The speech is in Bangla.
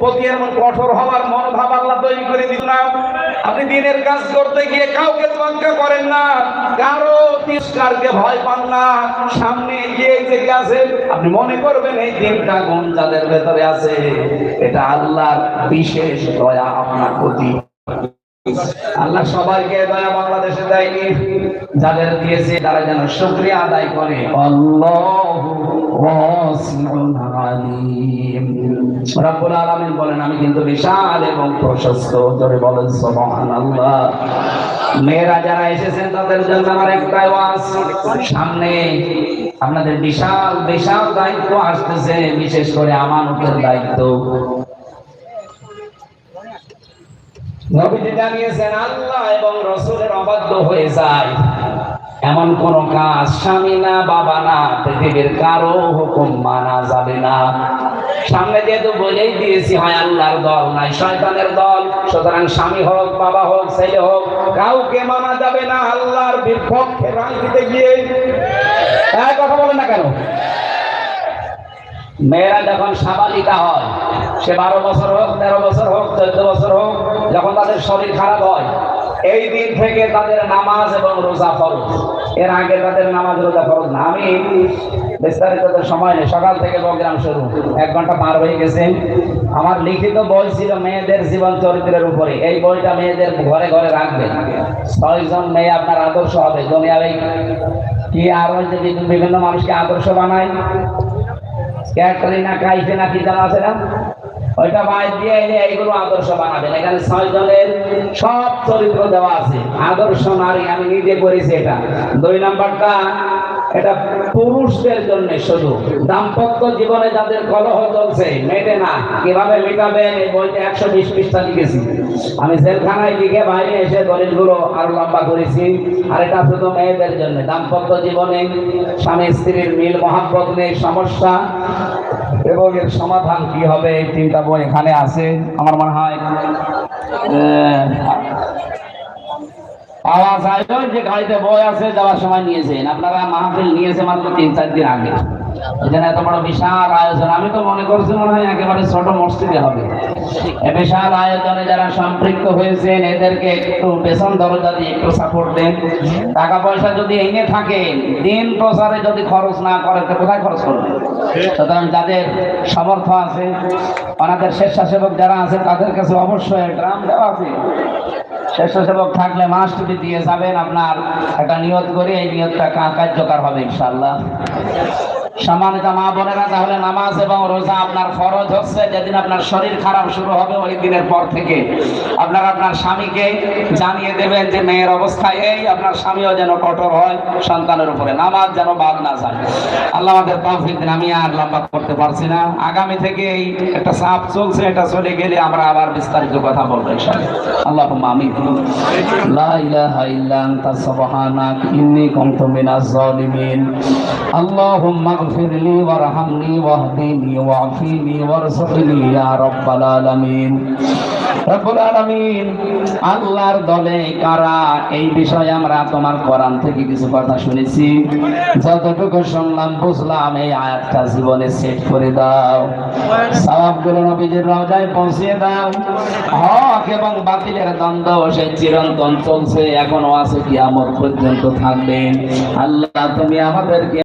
প্রতি এমন কঠোর হওয়ার মনোভাব আল্লাহ তৈরি করে দিল না। আপনি দিনের কাজ করতে গিয়ে কাউকে তোয়াক্কা করেন না, কারও তিরস্কারকে ভয় পান না। সামনে যে আপনি মনে করবেন এই দিনটা গুণ যাদের ভেতরে আছে? এটা আল্লাহর বিশেষ দয়া, আপনার প্রতি। আল্লাহ সবাইকে দয়া বাংলাদেশে দেয়নি যাদের দিয়েছে তারা যেন শুকরিয়া আদায় করে। রব্বুল আলামিন বলেন, আমি কিন্তু বিশাল এবং প্রশস্ত। বলেন, সুবহানাল্লাহ। মেয়েরা যারা এসেছেন, তাদের জন্য আমার একটাই ওয়াজ। সামনে আপনাদের বিশাল বিশাল দায়িত্ব আসতেছে, বিশেষ করে আমানতের দায়িত্ব। নবীজি জানিয়েছেন, আল্লাহ এবং রসুলের অবাধ্য হয়ে যায়। এমন কোন কাজ স্বামী না, বাবা না, পৃথিবীর কারও হুকুম মানা যাবে না। সামনে যেহেতু বলেই দিয়েছি, হয় আল্লাহর দল নাই, শয়তানের দল। সুতরাং স্বামী হোক, বাবা হোক, ছেলে হোক, কাউকে মানা যাবে না আল্লাহর বিপক্ষে রাং দিতে গিয়ে। এক কথা বলেন না কেন? মেয়েরা যখন সাবালিকা হয়, সে বারো বছর হোক, তেরো বছর হোক, চোদ্দ বছর হোক, যখন তাদের শরীর খারাপ হয় এই দিন থেকে তাদের নামাজ এবং রোজা ফরজ। এর আগে তাদের নামাজ, রোজা ফরজ না। আমি বিস্তারিত সময় নেই। সকাল থেকে প্রোগ্রাম শুরু। এক ঘণ্টা পার হয়ে গেছে। আমার লিখিত বই ছিল মেয়েদের জীবন চরিত্রের উপরে। এই বইটা মেয়েদের ঘরে ঘরে রাখবে ছয়জন মেয়ে আপনার আদর্শ হবে। দুনিয়ার এই কি আর যে বিভিন্ন- মানুষকে আদর্শ বানায়? ক্যাটারিনা, কাইফে না কি জানা আছে না? ওইটা বাদ দিয়ে এনে এইগুলো আদর্শ বানাবেন? এখানে ছয় জনের সব চরিত্র দেওয়া আছে। আদর্শ নারী, আমি নিজে করেছি এটা। দুই নাম্বারটা এটা পুরুষদের জন্য শুধু। দাম্পত্য জীবনে যাদের কলহ চলছে, মেটে না। কীভাবে মেটাবেন এই বইতে একশো বিশ পৃষ্ঠা লিখেছি। আমি জেলখানায় লিখে বাইরে এসে দলিলগুলো আরও লম্বা করেছি। আর এটা শুধু মেয়েদের জন্য। দাম্পত্য জীবনে স্বামী স্ত্রীর মিল মহাব্বত নেই, সমস্যা। এবং এর সমাধান কি হবে এই তিনটা বই এখানে আছে। আমার মনে হয় যে গাড়িতে বই আছে, যাওয়ার সময় নিয়েছেন আপনারা মাহফিল নিয়েছে মাত্র তিন, চার দিন আগে। এখানে এত বড় বিশাল আয়োজন। আমি তো মনে করছি মনে হয় একেবারে ছোট মসজিদে হবে। বিশাল আয়োজনে যারা সম্পৃক্ত হয়েছেন, এদেরকে একটু দরজা দিয়ে একটু সাপোর্ট দেন। টাকা পয়সা যদি এনে থাকে, দিন প্রচারে যদি খরচ না করে, তো কোথায় খরচ করবে? সুতরাং যাদের সমর্থ আছে, ওনাদের স্বেচ্ছাসেবক যারা আছে, তাদের কাছে অবশ্যই ড্রাম দেওয়া আছে। স্বেচ্ছাসেবক থাকলে মাস ছুটি দিয়ে যাবেন, আপনার একটা নিয়ত করে এই নিয়তটা কার্যকর হবে ইনশাল্লাহ সম্মানিত মা বোনেরা, তাহলে নামাজ এবং রোজা আপনার ফরজ হচ্ছে। যেদিন আপনার শরীর খারাপ শুরু হবে, ওই দিনের পর থেকে। আপনার আপনার স্বামীকে জানিয়ে দেবেন যে, মেয়ের অবস্থায় এই, আপনার স্বামীও যেন কঠোর হয়, সন্তানের উপরে নামাজ যেন বাদ না যায়। আল্লাহ আমাদের তৌফিক দিন। আমি আর লম্বা করতে পারছি না। আগামী থেকে এই একটা চাপ চলছে, এটা চলে গেলে আমরা আবার বিস্তারিত কথা বলব আল্লাহ আমি লা ইলাহা ইল্লা আনতা, সুবহানাক, ইন্নী কুনতু মিনাজ জালিমিন আল্লাহুম্মা اغفر لي وارحمني واهدني واعفني وارزقني يا رب العالمين রব্বুল আলামিন আল্লাহর দলে কারা এই বিষয়ে আমরা তোমার কোরআন থেকে কিছু কথা শুনেছি যতটুকু শুনলাম বুঝলাম এই আয়াতটা জীবনে সেট করে দাও সওয়াবগুলো নবীজির রওজায় পৌঁছে দাও হক এবং বাতিলের দ্বন্দ্ব সে চিরন্তন চলছে এখনো আছে কিয়ামত পর্যন্ত থাকবে আল্লাহ তুমি আমাদেরকে